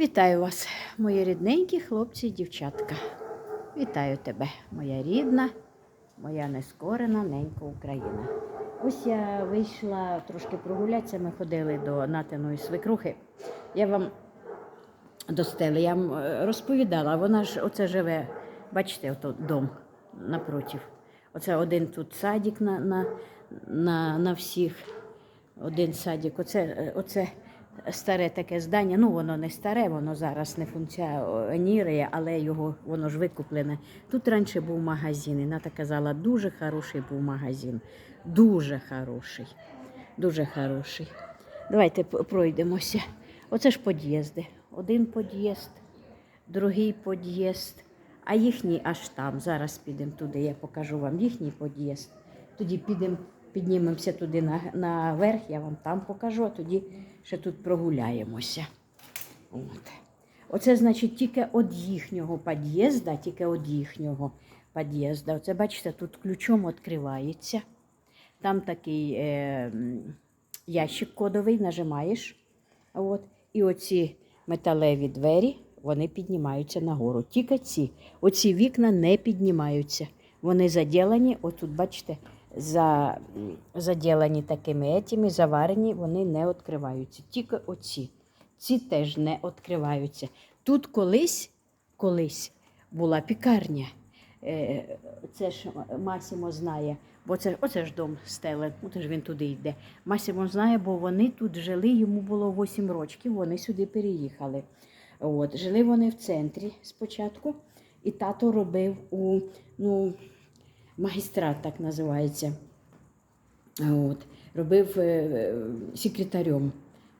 Вітаю вас, мої рідненькі хлопці і дівчатка. Вітаю тебе, моя рідна, моя нескорена ненька Україна. Ось я вийшла трошки прогулятися. Ми ходили до натиної свекрухи. Я вам до стели, я вам е, розповідала, вона ж оце живе, бачите, ото дом напротив. Оце один тут садик на, на, на, на всіх. Один садик. Оце, е, оце старе таке здання. Ну, воно не старе, воно зараз не функціонує, але його воно ж викуплене. Тут раніше був магазин. І Ната казала, дуже хороший був магазин. Дуже хороший. Дуже хороший. Давайте пройдемося. Оце ж під'їзди. Один під'їзд, другий під'їзд, а їхній аж там. Зараз підемо туди, я покажу вам їхній під'їзд. Тоді підемо, піднімемося туди наверх, я вам там покажу, а тоді ще тут прогуляємося. От. Оце значить тільки від їхнього під'їзду, тільки від їхнього під'їзду. Оце бачите, тут ключом відкривається. Там такий е, ящик кодовий, нажимаєш. От. І оці металеві двері вони піднімаються нагору. Тільки ці. Оці вікна не піднімаються. Вони заділені, отут, бачите, за, заділені такими етіми, заварені, вони не відкриваються. Тільки оці. Ці теж не відкриваються. Тут колись, колись була пікарня. Е, Це ж Масімо знає, бо це, оце ж дом стеле, ну це ж він туди йде. Масімо знає, бо вони тут жили, йому було 8 років, вони сюди переїхали. От, жили вони в центрі спочатку, і тато робив у ну, магістрат, так називається. От, робив е, е, секретарем.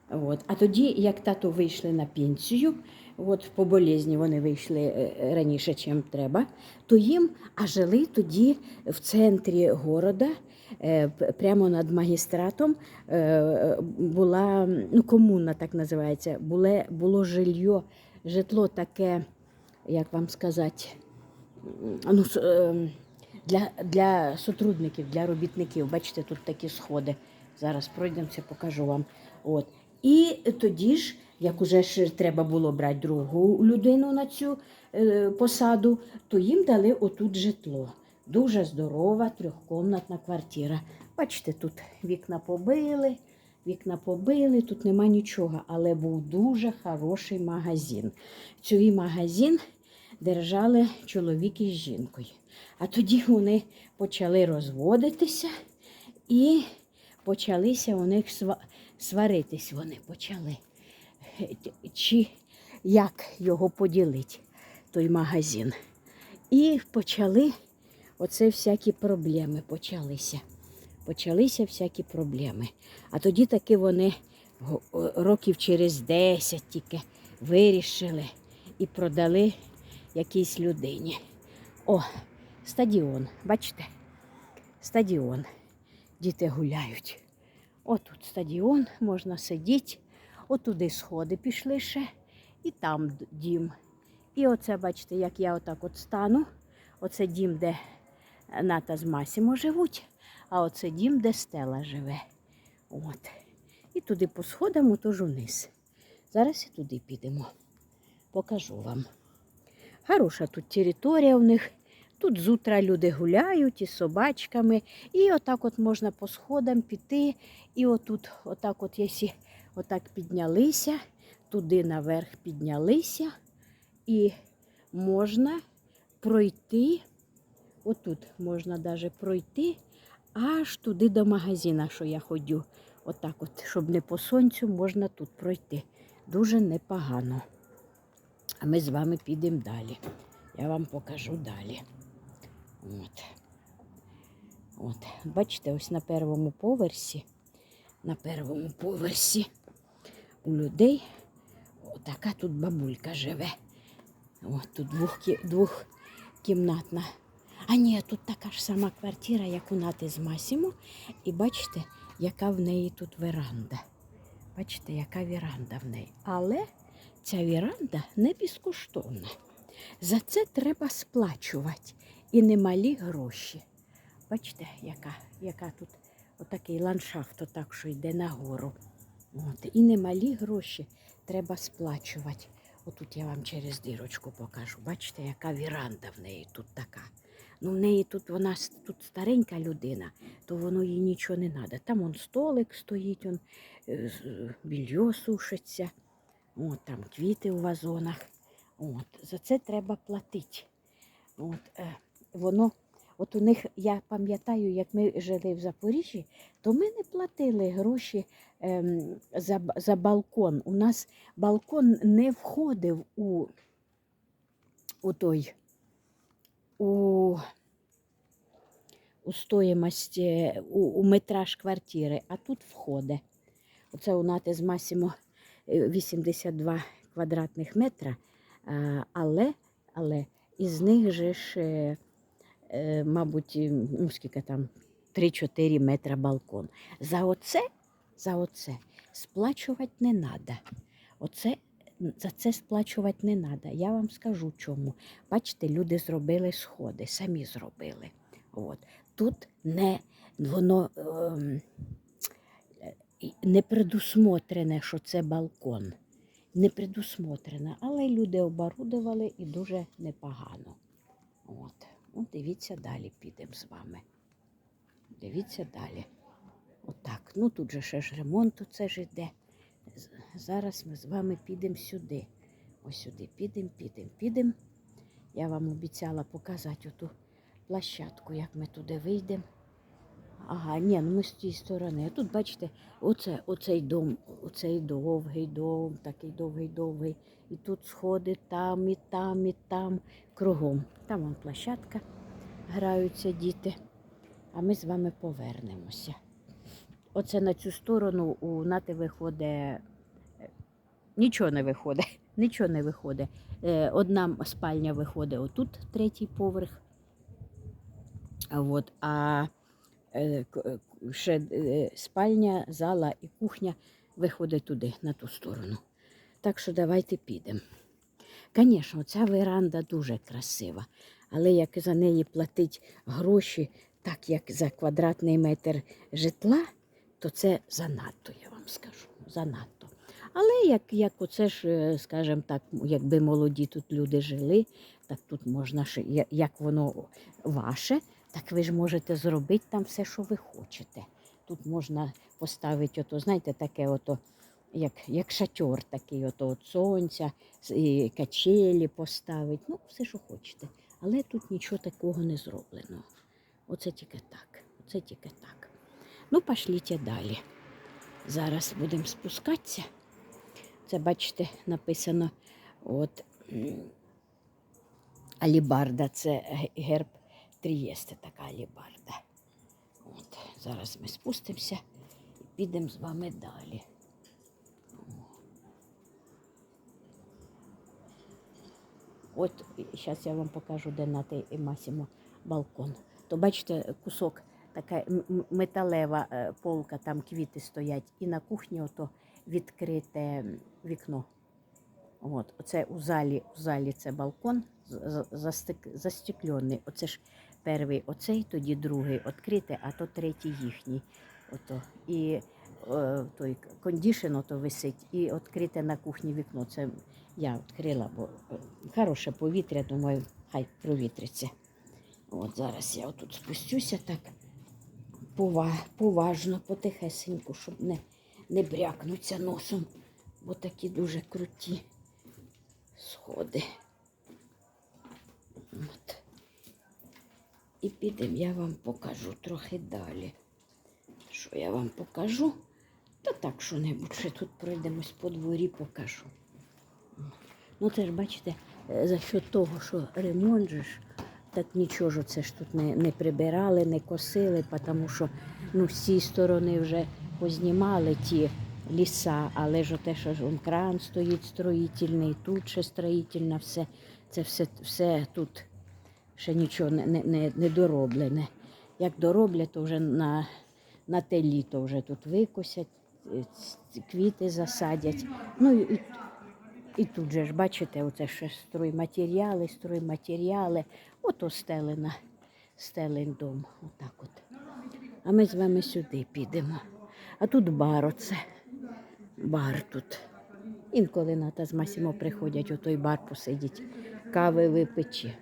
От. А тоді, як тато вийшли на пенсію, от по болезні вони вийшли е, раніше, ніж треба, то їм, а жили тоді в центрі города, прямо над магістратом, була ну, комуна, так називається, було, було жилье, житло таке, як вам сказати, ну, с- е, для, для сотрудників, для робітників. Бачите, тут такі сходи. Зараз пройдемося, покажу вам. От. І тоді ж, як уже ж треба було брати другу людину на цю е, посаду, то їм дали отут житло. Дуже здорова трьохкомнатна квартира. Бачите, тут вікна побили, вікна побили, тут нема нічого, але був дуже хороший магазин. Цей магазин держали чоловік із жінкою. А тоді вони почали розводитися і почалися у них сва- сваритись. Вони почали. Чи як його поділити, той магазин. І почали оце всякі проблеми почалися. Почалися всякі проблеми. А тоді таки вони років через 10 тільки вирішили і продали якійсь людині. О, стадіон, бачите? Стадіон. Діти гуляють. Отут стадіон, можна сидіти. Отуди сходи пішли ще, і там дім. І оце, бачите, як я отак от стану. Оце дім, де Ната з Масімо живуть, а оце дім, де Стела живе. От. І туди по сходам, отож униз. Зараз і туди підемо. Покажу вам. Хороша тут територія у них. Тут з утра люди гуляють із собачками. І отак от можна по сходам піти. І отут, отак от, якщо отак піднялися, туди наверх піднялися, і можна пройти, отут можна навіть пройти аж туди до магазина, що я ходю. Отак от, щоб не по сонцю, можна тут пройти. Дуже непогано. А ми з вами підемо далі. Я вам покажу далі. От. От. Бачите, ось на першому поверсі, на першому поверсі у людей отака тут бабулька живе. От тут двох, двохкімнатна. А ні, тут така ж сама квартира, як у Нати з Масімо. І бачите, яка в неї тут веранда. Бачите, яка віранда в неї. Але ця віранда не безкоштовна. За це треба сплачувати і немалі гроші. Бачите, яка, яка тут отакий ландшафт, отак, що йде нагору. От. І немалі гроші треба сплачувати. Отут я вам через дірочку покажу. Бачите, яка віранда в неї тут така. Ну, в неї тут вона тут старенька людина, то воно їй нічого не треба. Там он столик стоїть, он, е, більйо сушиться, от, там квіти у вазонах. От, за це треба платити. От, е, воно, от у них, я пам'ятаю, як ми жили в Запоріжжі, то ми не платили гроші ем, за, за балкон. У нас балкон не входив у, у той у, у стоїмость, е, у, у метраж квартири, а тут входить. Оце у нати з Масімо е, 82 квадратних метра, але, але із них же ж, е, е, мабуть, ну, скільки там, 3-4 метра балкон. За оце, за оце сплачувати не треба. Оце, за це сплачувати не треба. Я вам скажу чому. Бачите, люди зробили сходи, самі зробили. От. Тут не, воно е, не предусмотрене, що це балкон. Не предусмотрене, але люди оборудували і дуже непогано. От. Ну, дивіться далі, підемо з вами. Дивіться далі. Отак. Ну тут же ще ж ремонт це ж іде. Зараз ми з вами підемо сюди. Ось сюди підемо, підемо, підемо. Я вам обіцяла показати оту площадку, як ми туди вийдемо. Ага, ні, ну ми з тієї сторони. А тут, бачите, оце, оцей дом, оцей довгий дом, такий довгий-довгий. І тут сходи там, і там, і там, кругом. Там вон площадка, граються діти. А ми з вами повернемося. Оце на цю сторону у нати виходить. е, Нічого не виходить. Нічого не виходить. Е, Одна спальня виходить отут, третій поверх. От, а ще е, спальня, зала і кухня виходить туди, на ту сторону. Так що давайте підемо. Звісно, ця веранда дуже красива, але як за неї платить гроші, так як за квадратний метр житла, то це занадто, я вам скажу. Занадто. Але як, як оце ж, е, скажімо так, якби молоді тут люди жили, так тут можна як воно ваше, так ви ж можете зробити там все, що ви хочете. Тут можна поставити, ото, знаєте, таке ото, як, як шатер такий, ото от сонця, і качелі поставити, ну, все, що хочете. Але тут нічого такого не зроблено. Оце тільки так. Оце тільки так. Ну, пошліть далі. Зараз будемо спускатися. Це, бачите, написано от Алібарда, це герб Трієсти, така алібарда. От, зараз ми спустимося і підемо з вами далі. От зараз я вам покажу, де на той Масімо балкон. То бачите, кусок така металева е, полка, там квіти стоять, і на кухні ото відкрите вікно. От, оце у залі, у залі це балкон застеклений. Оце ж перший оцей, тоді другий відкритий, а то третій їхній. Ото. І е, той кондішн ото висить, і відкрите на кухні вікно. Це я відкрила, бо е, хороше повітря, думаю, хай провітриться. От зараз я отут спустюся так пова- поважно, потихесеньку, щоб не, не брякнуться носом, бо такі дуже круті сходи. От. І підемо, я вам покажу трохи далі. Що я вам покажу? Та так, що-небудь ще тут пройдемось по дворі, покажу. Ну, це ж бачите, е, за що того, що ремонт же ж, так нічого ж це ж тут не, не прибирали, не косили, тому що ну, з сторони вже познімали ті ліса, але ж те, що он кран стоїть строїтельний, тут ще строїтельне, все, це все, все тут ще нічого не, не, не, не дороблене. Як дороблять, то вже на, на те літо вже тут викосять, е, квіти засадять. Ну і і тут же ж, бачите, оце ще стройматеріали, стройматеріали. Ото стелена, стелен дом. Отак от. А ми з вами сюди підемо. А тут бар оце. Бар тут. Інколи ната з Масімо приходять у той бар посидіть, кави випить, чи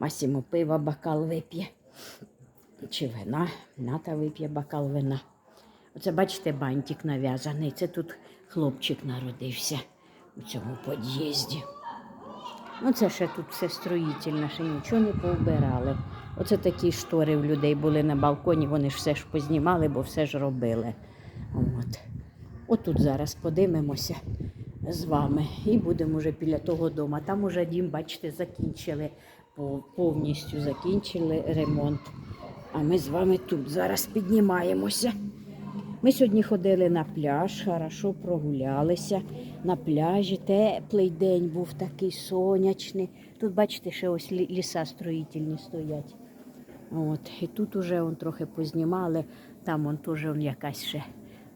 Масімо пива бокал вип'є, чи вина, ната вип'є бокал вина. Оце, бачите, бантик нав'язаний. Це тут хлопчик народився у цьому під'їзді. Ну, це ще тут все строїтельне, ще нічого не повбирали. Оце такі штори в людей були на балконі, вони ж все ж познімали, бо все ж робили. От. Отут зараз подивимося з вами і будемо вже біля того дому. Там уже дім, бачите, закінчили, повністю закінчили ремонт. А ми з вами тут зараз піднімаємося. Ми сьогодні ходили на пляж, хорошо прогулялися на пляжі. Теплий день був такий сонячний. Тут, бачите, ще ось ліса строїтельні стоять. От. І тут уже он трохи познімали, там он теж якась ще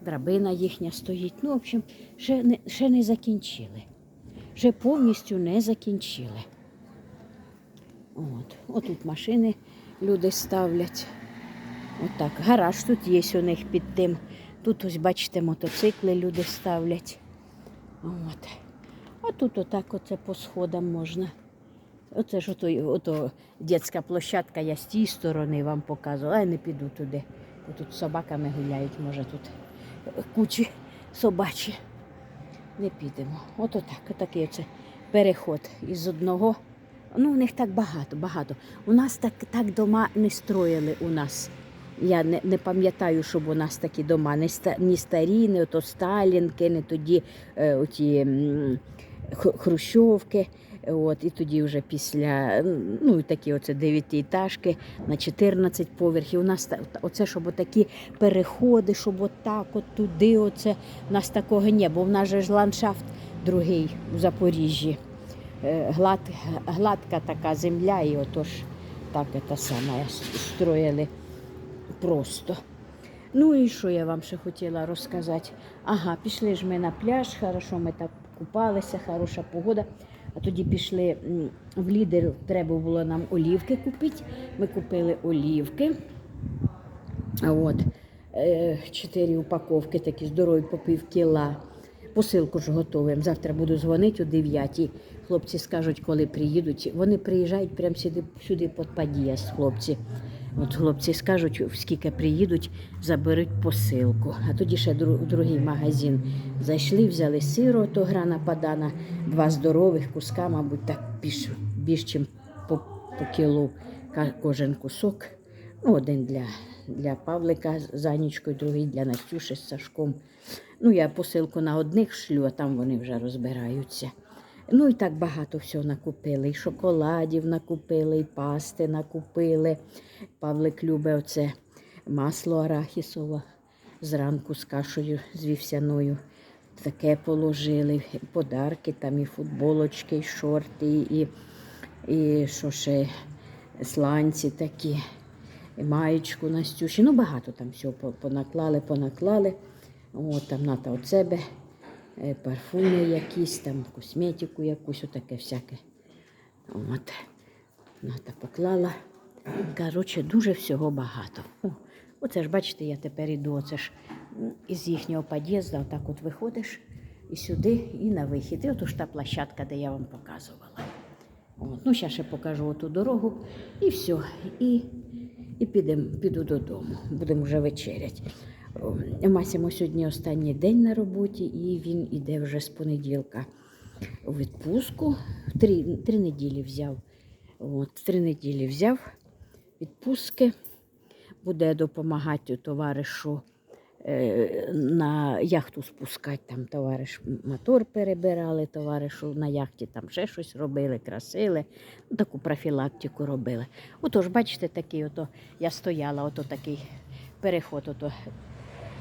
драбина їхня стоїть. Ну, в общем, ще не, ще не закінчили. Ще повністю не закінчили. От. Отут машини люди ставлять. Отак. Гараж тут є у них під тим. Тут ось, бачите, мотоцикли люди ставлять. От. А тут отак оце по сходам можна. Оце ж ото, ото дитяча площадка, я з тієї сторони вам показувала, а я не піду туди. Тут собаками гуляють, може тут кучі собачі. Не підемо. Ото так, отакий оце переход із одного. Ну, у них так багато, багато. У нас так, так дома не строїли у нас. Я не, не пам'ятаю, щоб у нас такі дома, не, ні старі, не ото Сталінки, не тоді е, оті Хрущовки. От, і тоді вже після, ну такі оце дев'ятиэтажки на 14 поверхів. У нас оце, щоб отакі переходи, щоб отак, от туди, оце, у нас такого не, бо в нас же ж ландшафт другий у Запоріжжі. Е, Глад, гладка така земля, і отож так це саме строїли просто. Ну і що я вам ще хотіла розказати? Ага, пішли ж ми на пляж, хорошо, ми так купалися, хороша погода. А тоді пішли в лідер, треба було нам олівки купити. Ми купили олівки. От, е, чотири упаковки такі здорові по пів кіла. Посилку ж готуємо. Завтра буду дзвонити о 9. Хлопці скажуть, коли приїдуть. Вони приїжджають прямо сюди, сюди під під'їзд, хлопці. От хлопці скажуть, скільки приїдуть, заберуть посилку. А тоді ще в другий магазин зайшли, взяли сиру, то грана падана, два здорових куска, мабуть, так більш, більш ніж по, по кілу кожен кусок. Ну, один для, для Павлика з Анічкою, другий для Настюші з Сашком. Ну, я посилку на одних шлю, а там вони вже розбираються. Ну і так багато всього накупили. І шоколадів накупили, і пасти накупили. Павлик любить оце масло арахісове зранку з кашею з вівсяною. Таке положили, подарки, там і футболочки, і шорти, і, і що ще, сланці такі, і маєчку Настюші. Ну, багато там всього понаклали, понаклали. От, там ната от себе, парфуми якісь, там косметику якусь, отаке всяке. От. Ната поклала. Коротше, дуже всього багато. Оце ж, бачите, я тепер іду, оце ж із їхнього під'їзду, отак от виходиш і сюди, і на вихід. І от уж та площадка, де я вам показувала. От, ну, зараз ще покажу оту дорогу і все. І, і підем, піду додому. Будемо вже вечеряти. О, Масимо сьогодні останній день на роботі, і він іде вже з понеділка у відпустку. Три, три неділі взяв. От, три неділі взяв відпустки. Буде допомагати товаришу е, на яхту спускати. Там товариш мотор перебирали, товаришу на яхті там ще щось робили, красили, ну, таку профілактику робили. Отож, бачите, такий ото, я стояла, ото такий переход, ото,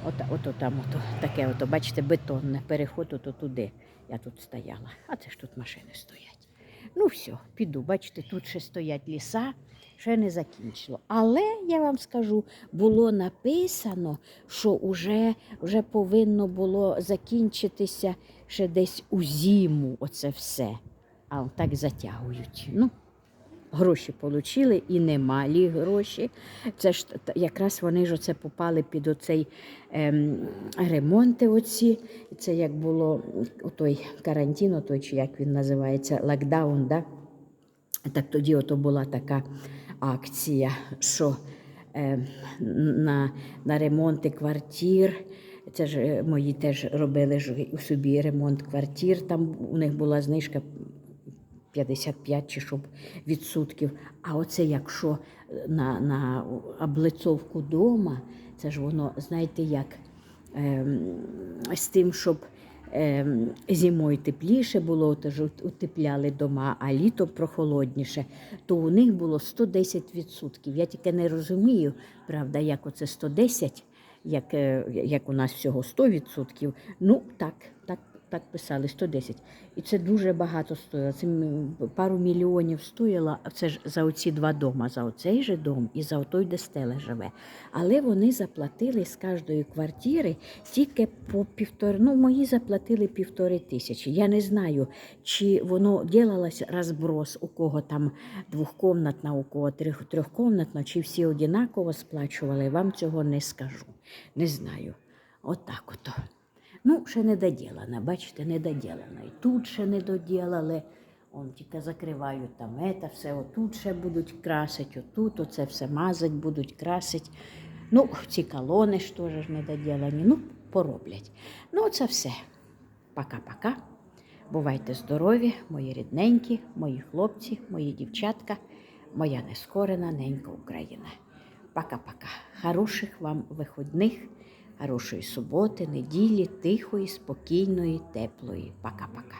ото, ото там, ото, таке, ото, бачите, бетонне переход ото туди. Я тут стояла, а це ж тут машини стоять. Ну, все, піду. Бачите, тут ще стоять ліса, ще не закінчило. Але я вам скажу, було написано, що вже, вже повинно було закінчитися ще десь у зиму оце все. А так затягують. Ну, гроші отримали і немалі гроші. Це ж якраз вони ж оце попали під оцей ем, ремонти. Оці. Це як було той карантин, отой, чи як він називається, локдаун. Да? Так тоді ото була така акція, що е, на, на ремонти квартир. Це ж е, мої теж робили ж у собі ремонт квартир. Там у них була знижка 55 чи щоб відсотків. А оце якщо на, на облицовку дома, це ж воно, знаєте, як ем, з тим, щоб ем, зимою тепліше було, то ж утепляли дома, а літо прохолодніше, то у них було 110%. Я тільки не розумію, правда, як оце 110, як, е, як у нас всього 100%. Ну, так, так, так писали, 110. І це дуже багато стоїло. Це пару мільйонів стоїло. Це ж за оці два дома, за оцей же дом і за той, де стела живе. Але вони заплатили з кожної квартири тільки по півтори. Ну, мої заплатили півтори тисячі. Я не знаю, чи воно ділалось розброс, у кого там двохкомнатна, у кого трьох, трьохкомнатна, чи всі однаково сплачували. Вам цього не скажу. Не знаю. Отак ото. Ну, ще не доділана, бачите, не доділана. І тут ще не доділали. Он тільки закривають там ета, все отут ще будуть красити, отут, оце все мазать, будуть красити. Ну, ці колони ж теж не доділані. Ну, пороблять. Ну, це все. Пока-пока. Бувайте здорові, мої рідненькі, мої хлопці, мої дівчатка, моя нескорена ненька Україна. Пока-пока. Хороших вам виходних, хорошої суботи, неділі, тихої, спокійної, теплої. Пока-пока.